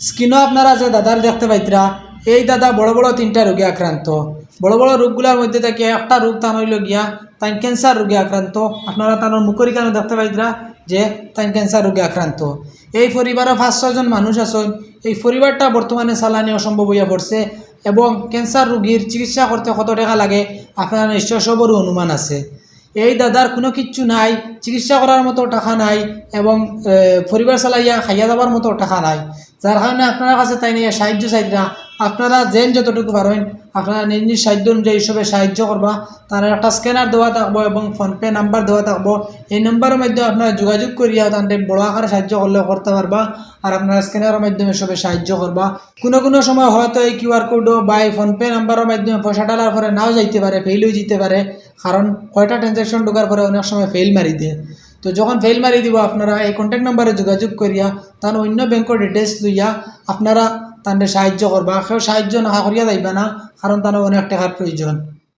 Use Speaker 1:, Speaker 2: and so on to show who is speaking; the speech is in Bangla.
Speaker 1: স্কিনও আপনারা যে দাদার দেখতে পাইতরা, এই দাদা বড় বড় তিনটা রোগে আক্রান্ত। বড় বড় রোগগুলোর মধ্যে থেকে একটা রোগ তান হইল গিয়া তাই ক্যান্সার রোগে আক্রান্ত। আপনারা তার মুখরি কেন দেখতে পাইতরা যে তাই ক্যান্সার রোগে আক্রান্ত। এই পরিবারে পাঁচ ছজন মানুষ আছেন। এই পরিবারটা বর্তমানে চালানি অসম্ভব হইয়া পড়ছে এবং ক্যান্সার রোগীর চিকিৎসা করতে কত টাকা লাগে, আপনার নিশ্চয় সবরও অনুমান আছে। এই দাদার কোনো কিচ্ছু নাই, চিকিৎসা করার মতো টাকা নাই এবং পরিবার চালাইয়া খাইয়া যাবার মতো টাকা নাই। যার কারণে আপনার কাছে তাই নিয়ে সাহায্য চাই না। আপনারা যেন যতটুকু পারেন, আপনারা নিজ নিজ সাহায্য অনুযায়ী হিসেবে সাহায্য করবা। তার একটা স্ক্যানার দেওয়া থাকব এবং ফোনপে নাম্বার দেওয়া থাকব। এই নাম্বারের মাধ্যমে আপনারা যোগাযোগ করিয়া তাদের বড় আকারে সাহায্য করলেও করতে পারবা আর আপনারা স্ক্যানারের মাধ্যমে সবে সাহায্য করবা। কোনো কোনো সময় হয়তো এই কিউআর কোডও বা এই ফোনপে নাম্বারের মাধ্যমে পয়সা ডালার পরে নাও যাইতে পারে ফেইলও যেতে পারে। কারণ কয়টা ট্রানজ্যাকশন ঢোকার পরে অনেক সময় ফেল মারি দিয়ে। তো যখন ফেল মারি দিব, আপনারা এই কন্ট্যাক্ট নাম্বারে যোগাযোগ করিয়া তার অন্য ব্যাংকের ডিটেলস লইয়া আপনারা তাদের সাহায্য করবা। কেউ সাহায্য না করিয়া যাইবা না কারণ তার অনেক টাকার প্রয়োজন।